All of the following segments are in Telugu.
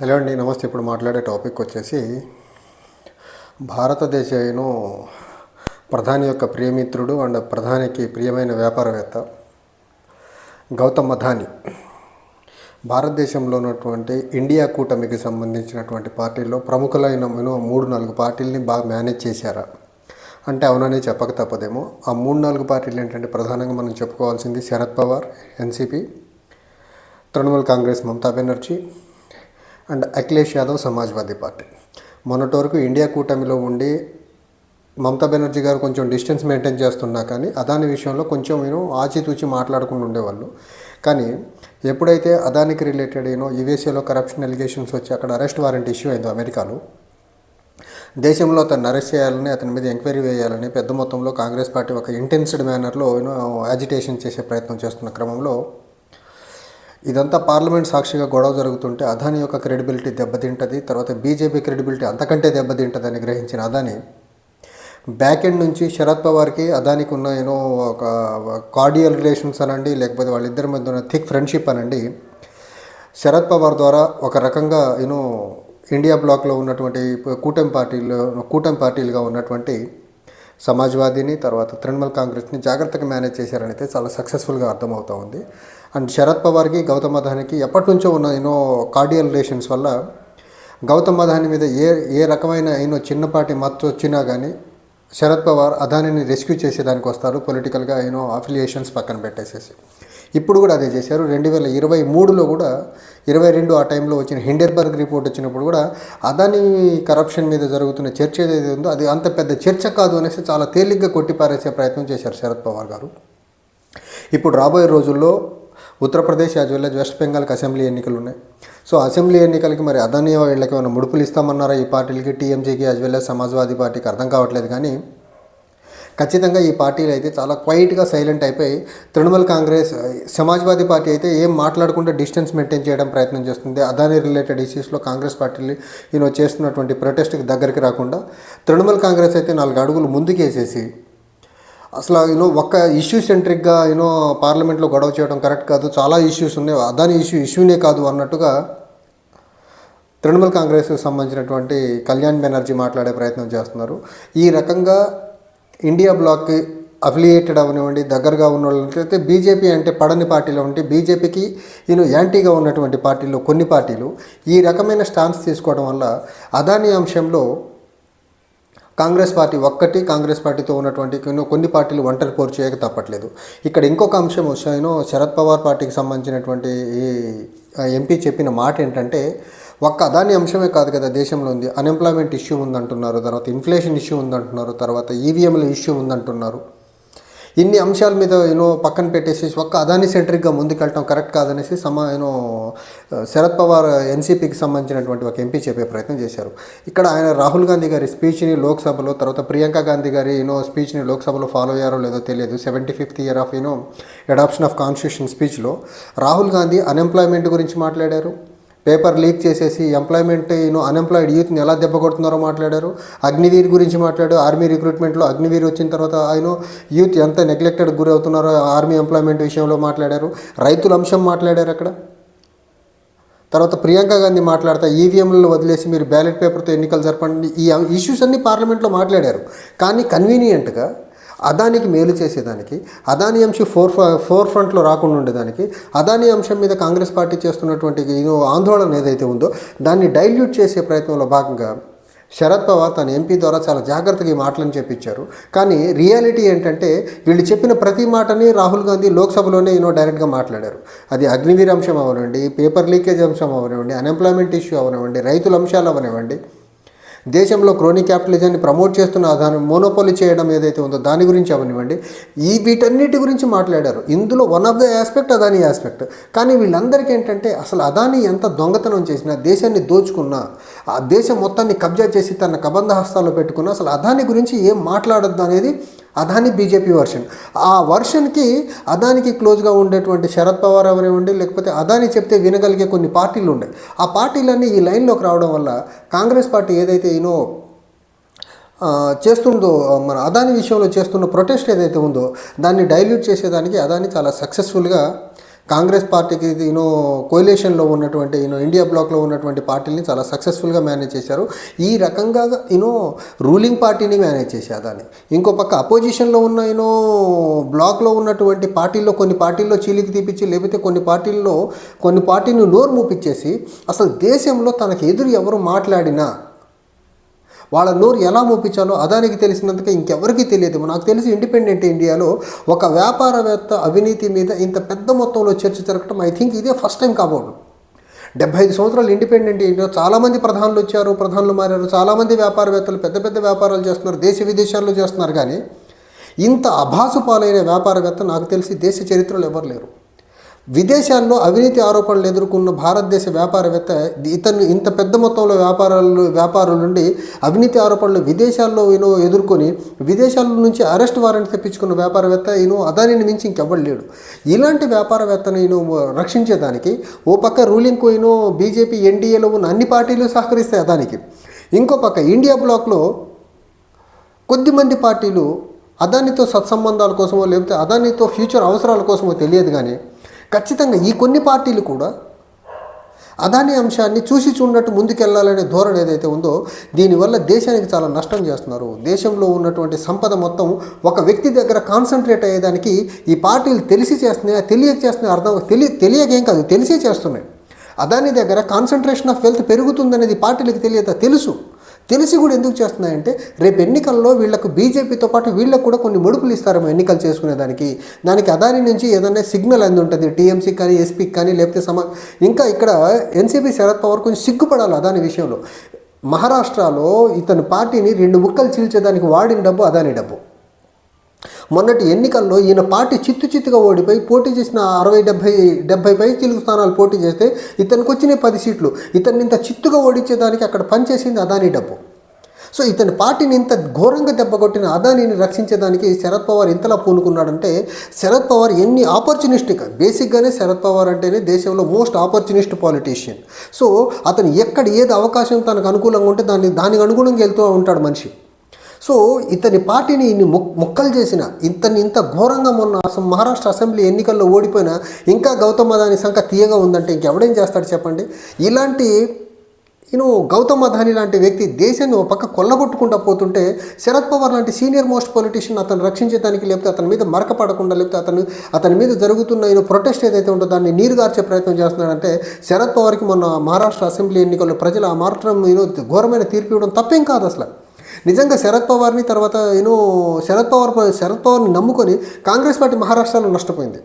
హలో అండి నమస్తే. ఇప్పుడు మాట్లాడే టాపిక్ వచ్చేసి భారతదేశను ప్రధాని యొక్క ప్రియమిత్రుడు అండ్ ప్రధానికి ప్రియమైన వ్యాపారవేత్త గౌతమ్ అదాని. భారతదేశంలో ఉన్నటువంటి ఇండియా కూటమికి సంబంధించినటువంటి పార్టీల్లో ప్రముఖులైన మూడు నాలుగు పార్టీలని బాగా మేనేజ్ చేశారా. అంటే అవుననే చెప్పక తప్పదేమో. ఆ మూడు నాలుగు పార్టీలు ఏంటంటే ప్రధానంగా మనం చెప్పుకోవాల్సింది Sharad Pawar NCP Trinamool Congress Mamata Banerjee and Akhilesh Yadav Samajwadi party. మొన్నటి వరకు ఇండియా కూటమిలో ఉండి మమతా బెనర్జీ గారు కొంచెం డిస్టెన్స్ మెయింటైన్ చేస్తున్నా కానీ అదాని విషయంలో కొంచెం నేను ఆచితూచి మాట్లాడుకుంటూ ఉండేవాళ్ళు. కానీ ఎప్పుడైతే అదానికి రిలేటెడ్ ఏనో యుఎస్ఏలో కరప్షన్ ఎలిగేషన్స్ వచ్చి అక్కడ అరెస్ట్ వారెంట్ ఇష్యూ అయిందో అమెరికాలో దేశంలో అతన్ని అరెస్ట్ చేయాలని అతని మీద ఎంక్వైరీ వేయాలని పెద్ద మొత్తంలో కాంగ్రెస్ పార్టీ ఒక ఇంటెన్స్డ్ మేనర్లో యాజిటేషన్ చేసే ప్రయత్నం చేస్తున్న క్రమంలో ఇదంతా పార్లమెంట్ సాక్షిగా గొడవ జరుగుతుంటే అదాని యొక్క క్రెడిబిలిటీ దెబ్బతింటుంది తర్వాత బీజేపీ క్రెడిబిలిటీ అంతకంటే దెబ్బతింటుందని గ్రహించిన అదాని. బ్యాక్ ఎండ్ నుంచి శరద్ పవార్కి అదానికి ఉన్న ఏనో ఒక కార్డియల్ రిలేషన్స్ అనండి లేకపోతే వాళ్ళిద్దరి మధ్య ఉన్న థిక్ ఫ్రెండ్షిప్ అనండి. శరద్ పవార్ ద్వారా ఒక రకంగా యూనో ఇండియా బ్లాక్లో ఉన్నటువంటి కూటమి పార్టీలు కూటమి పార్టీలుగా ఉన్నటువంటి సమాజ్వాదీని తర్వాత తృణమూల్ కాంగ్రెస్ని జాగ్రత్తగా మేనేజ్ చేశారనైతే చాలా సక్సెస్ఫుల్గా అర్థమవుతూ ఉంది. అండ్ శరద్ పవార్కి గౌతమ్ అదానికి ఎప్పటి నుంచో ఉన్న ఎన్నో కార్డియల్ రిలేషన్స్ వల్ల గౌతమ్ అదాని మీద ఏ ఏ రకమైన ఎన్నో చిన్నపాటి మత్తు వచ్చినా కానీ శరద్ పవార్ అదానిని రెస్క్యూ చేసేదానికి వస్తారు పొలిటికల్గా ఎన్నో అఫిలియేషన్స్ పక్కన పెట్టేసేసి. ఇప్పుడు కూడా అదే చేశారు. రెండు వేల ఇరవై మూడులో కూడా ఇరవై రెండు ఆ టైంలో వచ్చిన హిండెర్బర్గ్ రిపోర్ట్ వచ్చినప్పుడు కూడా అదాని కరప్షన్ మీద జరుగుతున్న చర్చ ఏదైతే ఉందో అది అంత పెద్ద చర్చ కాదు అనేసి చాలా తేలిగ్గా కొట్టిపారేసే ప్రయత్నం చేశారు శరద్ పవార్ గారు. ఇప్పుడు రాబోయే రోజుల్లో ఉత్తరప్రదేశ్ యాజ్ వెల్ వెస్ట్ బెంగాల్కి అసెంబ్లీ ఎన్నికలు ఉన్నాయి. సో అసెంబ్లీ ఎన్నికలకి మరి అదాని వీళ్ళకి ఏమైనా ముడుపులు ఇస్తామన్నారా? ఈ పార్టీలకి టీఎంసీకి యాజ్ వెల్ సమాజ్వాదీ పార్టీకి అర్థం కావట్లేదు కానీ ఖచ్చితంగా ఈ పార్టీలు అయితే చాలా క్వైట్గా సైలెంట్ అయిపోయి తృణమూల్ కాంగ్రెస్ సమాజ్వాదీ పార్టీ అయితే ఏం మాట్లాడకుండా డిస్టెన్స్ మెయింటైన్ చేయడం ప్రయత్నం చేస్తుంది. అదాని రిలేటెడ్ ఇష్యూస్లో కాంగ్రెస్ పార్టీలు ఈయన చేస్తున్నటువంటి ప్రొటెస్ట్కి దగ్గరికి రాకుండా తృణమూల్ కాంగ్రెస్ అయితే నాలుగు అడుగులు ముందుకేసేసి అసలు యూనో ఒక్క ఇష్యూ సెంట్రిక్గా యూనో పార్లమెంట్లో గొడవ చేయడం కరెక్ట్ కాదు. చాలా ఇష్యూస్ ఉన్నాయి. అదాని ఇష్యూ ఇష్యూనే కాదు అన్నట్టుగా తృణమూల్ కాంగ్రెస్కి సంబంధించినటువంటి కళ్యాణ్ బెనర్జీ మాట్లాడే ప్రయత్నం చేస్తున్నారు. ఈ రకంగా ఇండియా బ్లాక్ అఫిలియేటెడ్ అవనివ్వండి దగ్గరగా ఉన్న వాళ్ళైతే బీజేపీ అంటే పడని పార్టీలో ఉంటే బీజేపీకి ఈయన యాంటీగా ఉన్నటువంటి పార్టీలో కొన్ని పార్టీలు ఈ రకమైన స్టాన్స్ తీసుకోవడం వల్ల అదాని అంశంలో కాంగ్రెస్ పార్టీ ఒక్కటి కాంగ్రెస్ పార్టీతో ఉన్నటువంటి కొన్ని పార్టీలు ఒంటరి పోరు చేయక తప్పట్లేదు. ఇక్కడ ఇంకొక అంశం వచ్చాయనో శరద్ పవార్ పార్టీకి సంబంధించినటువంటి ఈ ఎంపీ చెప్పిన మాట ఏంటంటే ఒక్క అదాని అంశమే కాదు కదా దేశంలో ఉంది. అన్ఎంప్లాయ్మెంట్ ఇష్యూ ఉందంటున్నారు తర్వాత ఇన్ఫ్లేషన్ ఇష్యూ ఉందంటున్నారు తర్వాత ఈవీఎంల ఇష్యూ ఉందంటున్నారు. ఇన్ని అంశాల మీద యూనో పక్కన పెట్టేసి ఒక్క అదాని సెంట్రిక్గా ముందుకెళ్ళటం కరెక్ట్ కాదనేసి సమా యూనో శరద్ పవార్ ఎన్సీపీకి సంబంధించినటువంటి ఒక ఎంపీ చెప్పే ప్రయత్నం చేశారు. ఇక్కడ ఆయన రాహుల్ గాంధీ గారి స్పీచ్ని లోక్సభలో తర్వాత ప్రియాంక గాంధీ గారి యూనో స్పీచ్ని లోక్సభలో ఫాలో అయ్యారో లేదో తెలియదు. Seventy fifth year of you know adoption of constitution స్పీచ్లో Rahul Gandhi unemployment గురించి మాట్లాడారు. పేపర్ లీక్ చేసేసి ఎంప్లాయ్మెంట్ యూనో అన్ఎంప్లాయిడ్ యూత్ని ఎలా దెబ్బ కొడుతున్నారో మాట్లాడారు. అగ్నివీర్ గురించి మాట్లాడారు. ఆర్మీ రిక్రూట్మెంట్లో అగ్నివీర్ వచ్చిన తర్వాత ఆయన యూత్ ఎంత నెగ్లెక్టెడ్ గురవుతున్నారో ఆర్మీ ఎంప్లాయ్మెంట్ విషయంలో మాట్లాడారు. రైతుల అంశం మాట్లాడారు అక్కడ. తర్వాత ప్రియాంక గాంధీ మాట్లాడతా ఈవీఎంలను వదిలేసి మీరు బ్యాలెట్ పేపర్తో ఎన్నికలు జరపండి. ఈ ఇష్యూస్ అన్నీ పార్లమెంట్లో మాట్లాడారు. కానీ కన్వీనియంట్గా అదానికి మేలు చేసేదానికి అదాని అంశం ఫోర్ ఫోర్ ఫ్రంట్లో రాకుండా ఉండేదానికి అదాని అంశం మీద కాంగ్రెస్ పార్టీ చేస్తున్నటువంటి ఆందోళన ఏదైతే ఉందో దాన్ని డైల్యూట్ చేసే ప్రయత్నంలో భాగంగా శరద్ పవార్ తన ఎంపీ ద్వారా చాలా జాగ్రత్తగా ఈ మాటలను చెప్పించారు కానీ రియాలిటీ ఏంటంటే వీళ్ళు చెప్పిన ప్రతి మాటని రాహుల్ గాంధీ లోక్సభలోనే యూనో డైరెక్ట్గా మాట్లాడారు. అది అగ్నివీర్ అంశం అవనివ్వండి పేపర్ లీకేజ్ అంశం అవనివ్వండి అన్ఎంప్లాయ్మెంట్ ఇష్యూ అవనివ్వండి రైతుల అంశాలు అవనివ్వండి దేశంలో క్రోనీ క్యాపిటలిజాన్ని ప్రమోట్ చేస్తున్న దాన్ని మోనోపోలి చేయడం ఏదైతే ఉందో దాని గురించి అవనివ్వండి. ఈ వీటన్నిటి గురించి మాట్లాడారు. ఇందులో one of the aspect Adani aspect కానీ వీళ్ళందరికీ ఏంటంటే అసలు అదాని ఎంత దొంగతనం చేసినా దేశాన్ని దోచుకున్నా ఆ దేశం మొత్తాన్ని కబ్జా చేసి తన కబంధ హస్తాల్లో పెట్టుకున్న అసలు అదాని గురించి ఏం మాట్లాడొద్దు అనేది అదాని బీజేపీ వర్షన్. ఆ వర్షన్కి అదానికి క్లోజ్గా ఉండేటువంటి శరద్ పవార్ అవనివ్వండి లేకపోతే అదాని చెప్తే వినగలిగే కొన్ని పార్టీలు ఉన్నాయి ఆ పార్టీలన్నీ ఈ లైన్లోకి రావడం వల్ల కాంగ్రెస్ పార్టీ ఏదైతే ఈనో చేస్తుందో మన అదాని విషయంలో చేస్తున్న ప్రొటెస్ట్ ఏదైతే ఉందో దాన్ని డైల్యూట్ చేసేదానికి అదాని చాలా సక్సెస్ఫుల్గా కాంగ్రెస్ పార్టీకి యూనో కోయిలేషన్లో ఉన్నటువంటి యూనో ఇండియా బ్లాక్లో ఉన్నటువంటి పార్టీని చాలా సక్సెస్ఫుల్గా మేనేజ్ చేశారు. ఈ రకంగా యూనో రూలింగ్ పార్టీని మేనేజ్ చేశారు దాన్ని. ఇంకో పక్క అపోజిషన్లో ఉన్న యూనో బ్లాక్లో ఉన్నటువంటి పార్టీల్లో కొన్ని పార్టీల్లో చీలికి తీపిచ్చి లేకపోతే కొన్ని పార్టీల్లో కొన్ని పార్టీని నోరు మూపిచ్చేసి అసలు దేశంలో తనకు ఎదురు ఎవరు మాట్లాడినా వాళ్ళ నోరు ఎలా మోపించాలో అదానికి తెలిసినందుకు ఇంకెవరికీ తెలియదు నాకు తెలిసి ఇండిపెండెంట్ ఇండియాలో ఒక వ్యాపారవేత్త అవినీతి మీద ఇంత పెద్ద మొత్తంలో చర్చ జరగటం ఐ థింక్ ఇదే ఫస్ట్ టైం కాబోడు డెబ్బై ఐదు సంవత్సరాలు ఇండిపెండెంట్ ఇండియా చాలామంది ప్రధానులు వచ్చారు ప్రధానులు మారారు చాలామంది వ్యాపారవేత్తలు పెద్ద పెద్ద వ్యాపారాలు చేస్తున్నారు దేశ విదేశాల్లో చేస్తున్నారు కానీ ఇంత అభాసు పాలైన వ్యాపారవేత్త నాకు తెలిసి దేశ చరిత్రలో ఎవరు లేరు. విదేశాల్లో అవినీతి ఆరోపణలు ఎదుర్కొన్న భారతదేశ వ్యాపారవేత్త ఇతను ఇంత పెద్ద మొత్తంలో వ్యాపారాలు వ్యాపారుల నుండి అవినీతి ఆరోపణలు విదేశాల్లో ఈయన ఎదుర్కొని విదేశాల నుంచి అరెస్ట్ వారెంట్ తెప్పించుకున్న వ్యాపారవేత్త ఈయన అదానిని మించి ఇంకెవ్వడు లేడు. ఇలాంటి వ్యాపారవేత్తను ఈయన రక్షించేదానికి ఓ పక్క రూలింగ్ ఈయన బీజేపీ ఎన్డీఏలో ఉన్న అన్ని పార్టీలు సహకరిస్తాయి అదానికి. ఇంకో పక్క ఇండియా బ్లాక్లో కొద్దిమంది పార్టీలు అదానితో సత్సంబంధాల కోసమో లేకపోతే అదానితో ఫ్యూచర్ అవసరాల కోసమో తెలియదు కానీ ఖచ్చితంగా ఈ కొన్ని పార్టీలు కూడా అదాని అంశాన్ని చూసి చూడనట్టు ముందుకెళ్ళాలనే ధోరణి ఏదైతే ఉందో దీనివల్ల దేశానికి చాలా నష్టం చేస్తున్నారు. దేశంలో ఉన్నటువంటి సంపద మొత్తం ఒక వ్యక్తి దగ్గర కాన్సన్ట్రేట్ అయ్యేదానికి ఈ పార్టీలు తెలిసి చేస్తున్నాయి తెలియక చేస్తున్నాయి అర్థం తెలియ తెలియకేం కాదు తెలిసే చేస్తున్నాయి. అదాని దగ్గర కాన్సన్ట్రేషన్ ఆఫ్ వెల్త్ పెరుగుతుందనేది పార్టీలకు తెలియదు తెలుసు. తెలిసి కూడా ఎందుకు చేస్తున్నాయంటే రేపు ఎన్నికల్లో వీళ్ళకు బీజేపీతో పాటు వీళ్ళకు కూడా కొన్ని ముడుపులు ఇస్తారేమో ఎన్నికలు చేసుకునేదానికి. దానికి అదాని నుంచి ఏదైనా సిగ్నల్ అంది ఉంటుంది టీఎంసీ కానీ ఎస్పీకి కానీ లేకపోతే సమా ఇంకా ఇక్కడ ఎన్సీపీ శరద్ పవార్ కొంచెం సిగ్గుపడాలి అదాని విషయంలో. మహారాష్ట్రలో ఇతని పార్టీని రెండు ముక్కలు చీల్చేదానికి వాడిన డబ్బు అదాని డబ్బు. మొన్నటి ఎన్నికల్లో ఈయన పార్టీ చిత్తు చిత్తుగా ఓడిపోయి పోటీ చేసిన అరవై డెబ్బై డెబ్బై పై తెలుగు స్థానాలు పోటీ చేస్తే ఇతనికి వచ్చినాయి పది సీట్లు ఇతన్ని ఇంత చిత్తుగా ఓడించేదానికి అక్కడ పనిచేసింది అదానీ డబ్బు. సో ఇతని పార్టీని ఇంత ఘోరంగా దెబ్బకొట్టిన అదానీని రక్షించేదానికి శరద్ పవార్ ఇంతలా పూనుకున్నాడంటే శరద్ పవార్ ఎన్ని ఆపర్చునిస్టిక్ బేసిక్గానే శరద్ పవార్ అంటేనే దేశంలో మోస్ట్ ఆపర్చునిస్ట్ పాలిటీషియన్. సో అతను ఎక్కడ ఏది అవకాశం తనకు అనుకూలంగా ఉంటే దాన్ని దానికి అనుగుణంగా వెళ్తూ ఉంటాడు మనిషి. సో ఇతని పార్టీని ఇన్ని మొక్కలు చేసిన ఇతన్ని ఇంత ఘోరంగా మొన్న అసలు మహారాష్ట్ర అసెంబ్లీ ఎన్నికల్లో ఓడిపోయినా ఇంకా గౌతమ్ అదాని సంఖ్య తీయగా ఉందంటే ఇంకెవడేం చేస్తాడు చెప్పండి? ఇలాంటి నేను గౌతమ్ అదాని లాంటి వ్యక్తి దేశాన్ని ఒక పక్క కొల్లగొట్టుకుంటా పోతుంటే శరద్ పవార్ లాంటి సీనియర్ మోస్ట్ పొలిటీషియన్ అతను రక్షించేదానికి లేకపోతే అతని మీద మరక పడకుండా లేకపోతే అతను అతని మీద జరుగుతున్న ఈయన ప్రొటెస్ట్ ఏదైతే ఉంటుందో దాన్ని నీరుగార్చే ప్రయత్నం చేస్తున్నాడంటే శరద్ పవార్కి మొన్న మహారాష్ట్ర అసెంబ్లీ ఎన్నికల్లో ప్రజలు ఆ మాత్రం ఈయన ఘోరమైన తీర్పు ఇవ్వడం తప్పేం కాదు అసలు. నిజంగా శరద్ పవార్ని తర్వాత యూనో శరద్ పవార్ శరద్ పవార్ని నమ్ముకొని కాంగ్రెస్ పార్టీ మహారాష్ట్రలో నష్టపోయింది.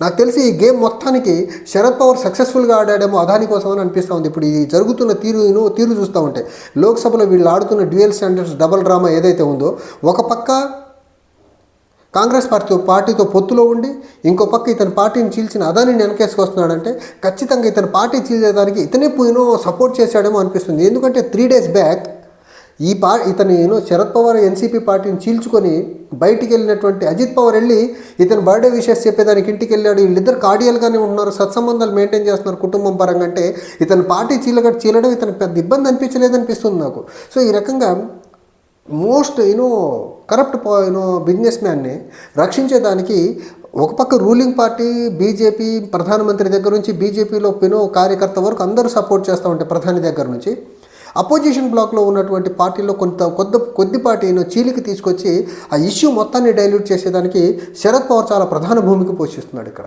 నాకు తెలిసి ఈ గేమ్ మొత్తానికి శరద్ పవార్ సక్సెస్ఫుల్గా ఆడాడేమో అదాని కోసం అని అనిపిస్తూ ఉంది. ఇప్పుడు ఇది జరుగుతున్న తీరు తీరు చూస్తూ ఉంటే లోక్సభలో వీళ్ళు ఆడుతున్న డ్యూయల్ స్టాండర్డ్స్ డబల్ డ్రామా ఏదైతే ఉందో ఒక పక్క కాంగ్రెస్ పార్టీతో పార్టీతో పొత్తులో ఉండి ఇంకో పక్క ఇతని పార్టీని చీల్చిన అదానిని వెనకేసుకొస్తున్నాడంటే ఖచ్చితంగా ఇతని పార్టీ చీల్చేదానికి ఇతనే పోయినో సపోర్ట్ చేశాడేమో అనిపిస్తుంది. ఎందుకంటే త్రీ డేస్ బ్యాక్ ఈ పా ఇతను శరద్ పవార్ ఎన్సీపీ పార్టీని చీల్చుకొని బయటికి వెళ్ళినటువంటి అజిత్ పవార్ వెళ్ళి ఇతను బర్త్డే విషెస్ చెప్పేదానికి ఇంటికి వెళ్ళాడు. వీళ్ళిద్దరు కార్డియల్గానే ఉన్నారు. సత్సంబంధాలు మెయింటైన్ చేస్తున్నారు కుటుంబం పరంగా అంటే ఇతను పార్టీ చీలగట్టు చీలడం ఇతనికి పెద్ద ఇబ్బంది అనిపించలేదనిపిస్తుంది నాకు. సో ఈ రకంగా most you know corrupt you know business మ్యాన్ని రక్షించేదానికి ఒక పక్క రూలింగ్ పార్టీ బీజేపీ ప్రధానమంత్రి దగ్గర నుంచి బీజేపీలో పినో కార్యకర్త వరకు అందరూ సపోర్ట్ చేస్తూ ఉంటే ప్రధాని దగ్గర నుంచి అపోజిషన్ బ్లాక్లో ఉన్నటువంటి పార్టీలో కొంత కొద్ద కొద్దిపాటి చీలికి తీసుకొచ్చి ఆ ఇష్యూ మొత్తాన్ని డైల్యూట్ చేసేదానికి శరద్ పవార్ చాలా ప్రధాన భూమిక పోషిస్తున్నాడు ఇక్కడ.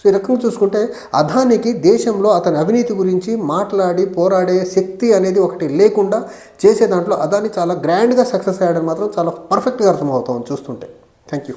సో ఈ రకంగా చూసుకుంటే అదానికి దేశంలో అతని అవినీతి గురించి మాట్లాడి పోరాడే శక్తి అనేది ఒకటి లేకుండా చేసే దాంట్లో అదాని చాలా గ్రాండ్గా సక్సెస్ అయ్యాడని మాత్రం చాలా పర్ఫెక్ట్గా అర్థమవుతాం చూస్తుంటే. Thank you.